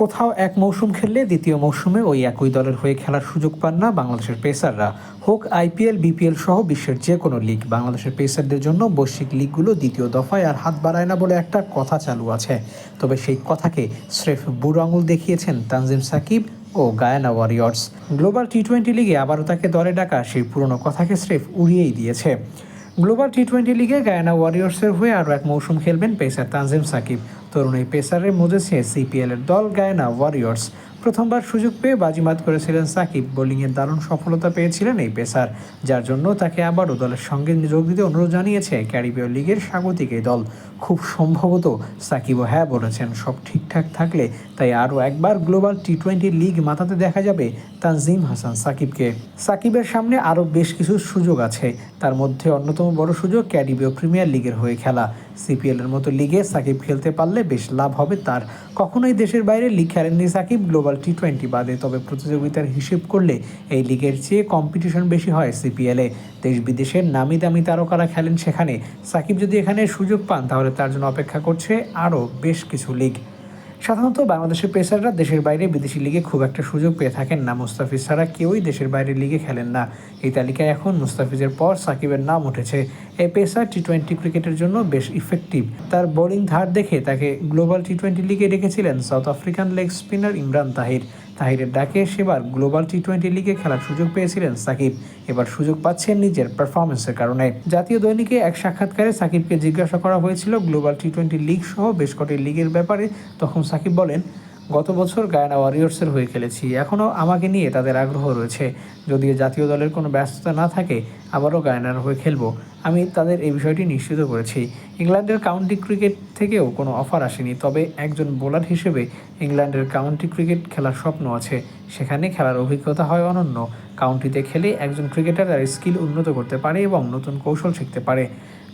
কোথাও এক মৌসুম খেললে দ্বিতীয় মৌসুমে ওই একই দলের হয়ে খেলার সুযোগ পান না বাংলাদেশের পেসাররা। হোক আইপিএল, বিপিএল সহ বিশ্বের যে কোনো লিগ। বাংলাদেশের পেসারদের জন্য বৈশ্বিক লিগগুলো দ্বিতীয় দফায় আর হাত বাড়ায় না বলে একটা কথা চালু আছে। তবে সেই কথাকে স্রেফ বুড়ো আঙুল দেখিয়েছেন তানজিম সাকিব ও Guyana Warriors. Global T twenty লিগে আবারও তাকে দলে ডাকা সেই পুরনো কথাকে স্রেফ উড়িয়েই দিয়েছে। গ্লোবাল টি টোয়েন্টি লিগে গায়ানা ওয়ারিয়র্সের হয়ে আরও এক মৌসুম খেলবেন পেসার তানজিম সাকিব। তরুণ এই পেসারের মজেছে সিপিএল এর দল গায়না ওয়ারিয়র্স প্রথমবার সুযোগ পেয়ে বাজিমাত করেছিলেন সাকিব। বোলিংয়ের দারুণ সফলতা পেয়েছিলেন এই পেসার, যার জন্য তাকে আবারও দলের সঙ্গে যোগ দিতে অনুরোধ জানিয়েছে ক্যারিবীয় লিগের স্বাগতিক এই দল। খুব সম্ভবত সাকিবও হ্যাঁ বলেছেন, সব ঠিকঠাক থাকলে তাই আরও একবার গ্লোবাল টি টোয়েন্টি লিগ মাথাতে দেখা যাবে তানজিম হাসান সাকিবকে। সাকিবের সামনে আরও বেশ কিছু সুযোগ আছে। তার মধ্যে অন্যতম বড় সুযোগ ক্যারিবীয় প্রিমিয়ার লিগের হয়ে খেলা। সিপিএলের মতো লিগে সাকিব খেলতে পারলে বেশ লাভ হবে তার। কখনোই দেশের বাইরে লিগ খেলেননি সাকিব, গ্লোবাল টি টোয়েন্টি বাদে, তবে প্রতিযোগিতার হিসেব করলে এই লিগের চেয়ে কম্পিটিশন বেশি হয় সিপিএলে দেশ বিদেশের নামি দামি তারকারা খেলেন সেখানে। সাকিব যদি এখানে সুযোগ পান, তাহলে তার জন্য অপেক্ষা করছে আরও বেশ কিছু লিগ। সাধারণত বাংলাদেশের পেসাররা দেশের বাইরে বিদেশি লিগে খুব একটা সুযোগ পেয়ে থাকেন না। মুস্তাফিজ ছাড়া কেউই দেশের বাইরে লিগে খেলেন না। এই তালিকায় এখন মুস্তাফিজের পর সাকিবের নাম উঠেছে। এই পেসার টি টোয়েন্টি ক্রিকেটের জন্য বেশ ইফেক্টিভ তার বোলিং ধার দেখে তাকে গ্লোবাল টি টোয়েন্টি লিগে রেখেছিলেন South African leg spinner Imran Tahir. তাহিরের ডাকে সেবার গ্লোবাল টি টোয়েন্টি লিগে খেলার সুযোগ পেয়েছিলেন সাকিব। এবার সুযোগ পাচ্ছেন নিজের পারফরমেন্সের কারণে। জাতীয় দৈনিকে এক সাক্ষাৎকারে সাকিবকে জিজ্ঞাসা করা হয়েছিল, গ্লোবাল টি টোয়েন্টি লিগ সহ বেশ কটি লিগের ব্যাপারে? তখন সাকিব বলেন গত বছর গায়ানা ওয়ারিয়র্সের হয়ে খেলেছি। এখনও আমাকে নিয়ে তাদের আগ্রহ রয়েছে। যদিও জাতীয় দলের কোনো ব্যস্ততা না থাকে, আবারও গায়ানার হয়ে খেলব। আমি তাদের এই বিষয়টি নিশ্চিত করেছি। ইংল্যান্ডের কাউন্টি ক্রিকেট থেকেও কোনো অফার আসেনি, তবে একজন বোলার হিসেবে ইংল্যান্ডের কাউন্টি ক্রিকেট খেলার স্বপ্ন আছে। সেখানে খেলার অভিজ্ঞতা হয় অনন্য। কাউন্টিতে খেলে একজন ক্রিকেটার তার স্কিল উন্নত করতে পারে এবং নতুন কৌশল শিখতে পারে।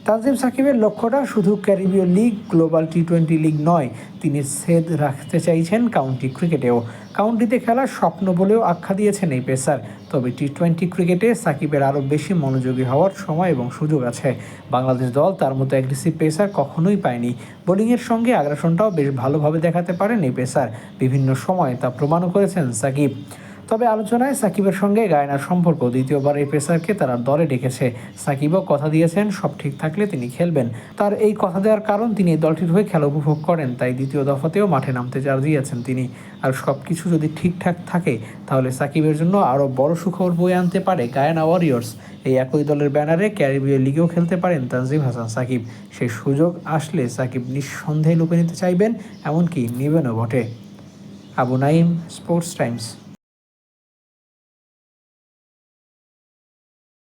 তানজিম সাকিবের লক্ষ্যটা শুধু ক্যারিবীয় league, global T twenty league নয়, তিনি সেদ রাখতে চাইছেন কাউন্টি ক্রিকেটেও। কাউন্টিতে খেলার স্বপ্ন বলেও আখ্যা দিয়েছেন এই পেসার। তবে টি টোয়েন্টি ক্রিকেটে সাকিবের আরও বেশি মনোযোগী হওয়ার সময় এবং সুযোগ আছে। বাংলাদেশ দল তার মতো অ্যাগ্রেসিভ পেসার কখনোই পায়নি। বোলিংয়ের সঙ্গে আগ্রাসনটাও বেশ ভালোভাবে দেখাতে পারেন এই পেসার। বিভিন্ন সময় তা প্রমাণও করেছেন সাকিব। তবে আলোচনায় সাকিবের সঙ্গে গায়নার সম্পর্ক। দ্বিতীয়বার এই পেসারকে তারা দলে ডেকেছে। সাকিবও কথা দিয়েছেন, সব ঠিক থাকলে তিনি খেলবেন। তার এই কথা দেওয়ার কারণ তিনি দলটির হয়ে খেলা উপভোগ করেন, তাই দ্বিতীয় দফাতেও মাঠে নামতে রাজি আছেন তিনি। আর সব কিছু যদি ঠিকঠাক থাকে, তাহলে সাকিবের জন্য আরও বড় সুখবর বয়ে আনতে পারে গায়ানা ওয়ারিয়র্স। এই একই দলের ব্যানারে ক্যারিবীয় লিগেও খেলতে পারেন তানজিম হাসান সাকিব। সেই সুযোগ আসলে সাকিব নিঃসন্দেহে লুপে নিতে চাইবেন, এমনকি নেবেনও বটে। Abu Naim Sports Times.